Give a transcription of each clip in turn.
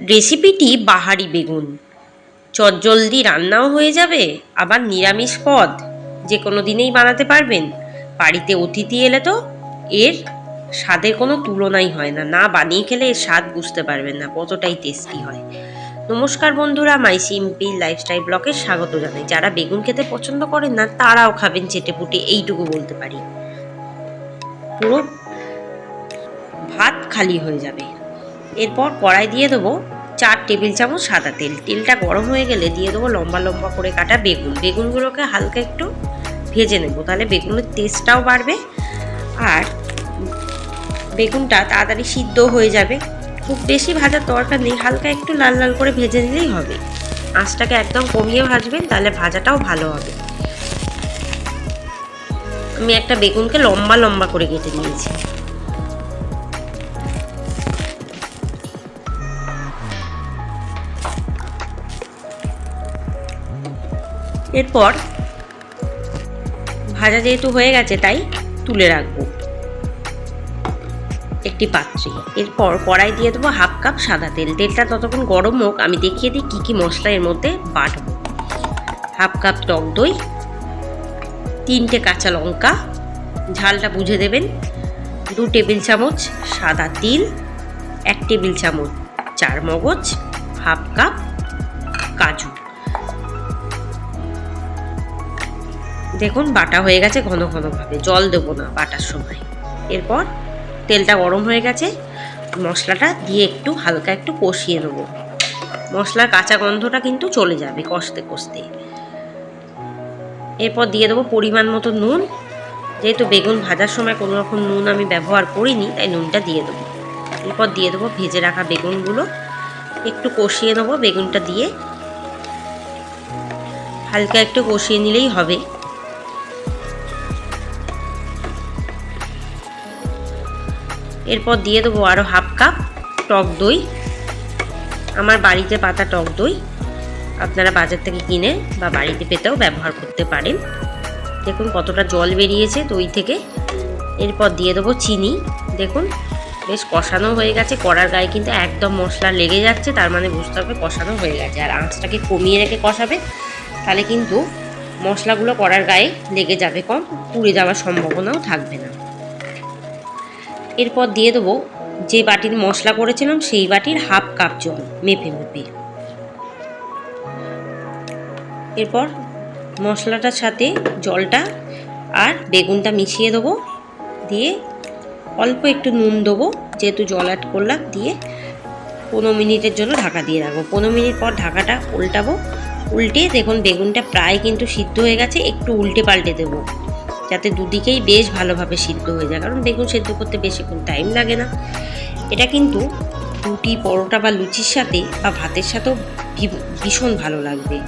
রেসিপিটি বাহারি বেগুন। চটজলদি রান্নাও হয়ে যাবে, আবার নিরামিষ পদ যে কোনো দিনেই বানাতে পারবেন। বাড়িতে অতিথি এলে তো এর স্বাদের কোনো তুলনাই হয় না। না বানিয়ে খেলে এর স্বাদ বুঝতে পারবেন না, কতটাই টেস্টি হয়। নমস্কার বন্ধুরা, মাই সিম্পি লাইফস্টাইল ব্লকে স্বাগত জানাই। যারা বেগুন খেতে পছন্দ করেন না, তারাও খাবেন চেটে পুটে এইটুকু বলতে পারি। পুরো ভাত খালি হয়ে যাবে। এরপর কড়াই দিয়ে দেবো চার টেবিল চামচ সাদা তেল। তেলটা গরম হয়ে গেলে দিয়ে দেবো লম্বা লম্বা করে কাটা বেগুন। বেগুনগুলোকে হালকা একটু ভেজে নেব, তাহলে বেগুনের টেস্টটাও বাড়বে আর বেগুনটা তাড়াতাড়ি সিদ্ধ হয়ে যাবে। খুব বেশি ভাজার দরকার নেই, হালকা একটু লাল লাল করে ভেজে নিলেই হবে। আঁচটাকে একদম কমিয়ে ভাজবেন, তাহলে ভাজাটাও ভালো হবে। আমি একটা বেগুনকে লম্বা লম্বা করে কেটে নিয়েছি। এরপর ভাজা যেহেতু হয়ে গেছে, তাই তুলে রাখব। একটি পাত্রে। এরপর কড়াই দিয়ে দেবো হাফ কাপ সাদা তেল। তেলটা ততক্ষণ গরম হোক, আমি দেখিয়ে দিই কী কী মশলা এর মধ্যে বাটবো। হাফ কাপ টক দই, তিনটে কাঁচা লঙ্কা, ঝালটা বুঝে দেবেন, দু টেবিল চামচ সাদা তিল, এক টেবিল চামচ চার মগজ, হাফ কাপ কাজু। দেখুন, বাটা হয়ে গেছে ঘন ঘনভাবে। জল দেবো না বাটার সময়। এরপর তেলটা গরম হয়ে গেছে, মশলাটা দিয়ে একটু হালকা একটু কষিয়ে নেব। মশলার কাঁচা গন্ধটা কিন্তু চলে যাবে কষতে কষতে। এরপর দিয়ে দেবো পরিমাণ মতো নুন। যেহেতু বেগুন ভাজার সময় কোনো রকম নুন আমি ব্যবহার করিনি, তাই নুনটা দিয়ে দেবো। এরপর দিয়ে দেবো ভেজে রাখা বেগুনগুলো। একটু কষিয়ে নেব বেগুনটা দিয়ে। হালকা একটু কষিয়ে নিলেই হবে। এরপর দিয়ে দেবো আরও হাফ কাপ টক দই। আমার বাড়িতে পাতা টক দই। আপনারা বাজার থেকে কিনে বা বাড়িতে পেতেও ব্যবহার করতে পারেন। দেখুন কতটা জল বেরিয়েছে দই থেকে। এরপর দিয়ে দেবো চিনি। দেখুন, বেশ কষানো হয়ে গেছে। কড়ার গায়ে কিন্তু একদম মশলা লেগে যাচ্ছে, তার মানে বুঝতে হবে কষানো হয়ে গেছে। আর আঁচটাকে কমিয়ে রেখে কষাবে, তাহলে কিন্তু মশলাগুলো কড়ার গায়ে লেগে যাবে কম, পুড়ে যাওয়ার সম্ভাবনাও থাকবে না। এরপর দিয়ে দেবো যে বাটির মশলা করেছিলাম সেই বাটির হাফ কাপ জল, মেপে মেপে। এরপর মশলাটার সাথে জলটা আর বেগুনটা মিশিয়ে দেবো। দিয়ে অল্প একটু নুন দেবো, যেহেতু জল অ্যাড করলাম, দিয়ে পনেরো মিনিটের জন্য ঢাকা দিয়ে রাখব। পনেরো মিনিট পর ঢাকাটা উল্টাবো। উল্টে দেখুন, বেগুনটা প্রায় কিন্তু সিদ্ধ হয়ে গেছে, একটু উল্টে পাল্টে দেবো। যাতে দুদিকেই বেশ ভালোভাবে সিদ্ধ হয়ে যায়। কারণ বেগুন সেদ্ধ করতে বেশিক্ষণ টাইম লাগে না। এটা কিন্তু রুটি, পরোটা বা লুচির সাথে বা ভাতের সাথেও ভীষণ ভালো লাগবে।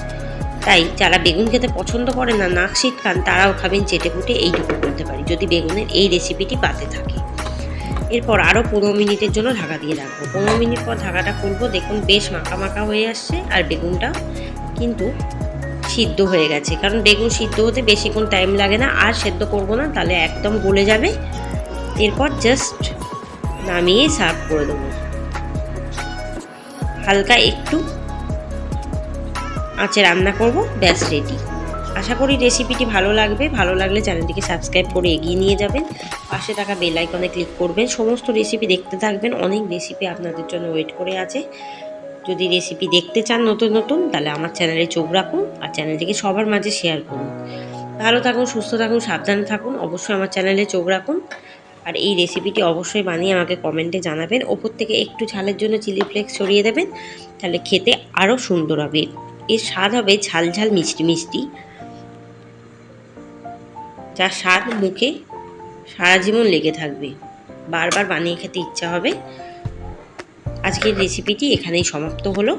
তাই যারা বেগুন খেতে পছন্দ করে না, নাক শীতকান তারাও খাবেন চেটে ফুটে এইটুকু বলতে পারি, যদি বেগুনের এই রেসিপিটি পাতে থাকে। এরপর আরও পনেরো মিনিটের জন্য ঢাকা দিয়ে রাখব। পনেরো মিনিট পর ঢাকাটা খুলবো। দেখুন বেশ মাখা মাখা হয়ে আসছে আর বেগুনটা কিন্তু সিদ্ধ হয়ে গেছে। কারণ বেগুন সিদ্ধ হতে বেশিক্ষণ টাইম লাগে না, আর সেদ্ধ করব না, তাহলে একদম গলে যাবে। এরপর জাস্ট নামিয়ে সার্ভ করে দেবো। হালকা একটু আঁচে রান্না করব, ব্যাস রেডি আশা করি রেসিপিটি ভালো লাগবে। ভালো লাগলে চ্যানেলটিকে সাবস্ক্রাইব করে এগিয়ে নিয়ে যাবেন। পাশে থাকা বেল আইকনে ক্লিক করবেন। সমস্ত রেসিপি দেখতে থাকবেন। অনেক রেসিপি আপনাদের জন্য ওয়েট করে আছে। যদি রেসিপি দেখতে চান নতুন নতুন, তাহলে আমার চ্যানেলে চোখ রাখুন। আর চ্যানেলটিকে সবার মাঝে শেয়ার করুন। ভালো থাকুন, সুস্থ থাকুন, সাবধানে থাকুন, অবশ্যই আমার চ্যানেলে চোখ রাখুন। আর এই রেসিপিটি অবশ্যই বানিয়ে আমাকে কমেন্টে জানাবেন। ওপর থেকে একটু ঝালের জন্য চিলি ফ্লেক্স ছড়িয়ে দেবেন। তাহলে খেতে আরও সুন্দর হবে। এর স্বাদ হবে ঝাল ঝাল মিষ্টি মিষ্টি। যার স্বাদ মুখে সারা জীবন লেগে থাকবে। বারবার বানিয়ে খেতে ইচ্ছা হবে। আজকের রেসিপিটি এখানেই সমাপ্ত হলো।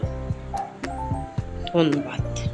ধন্যবাদ।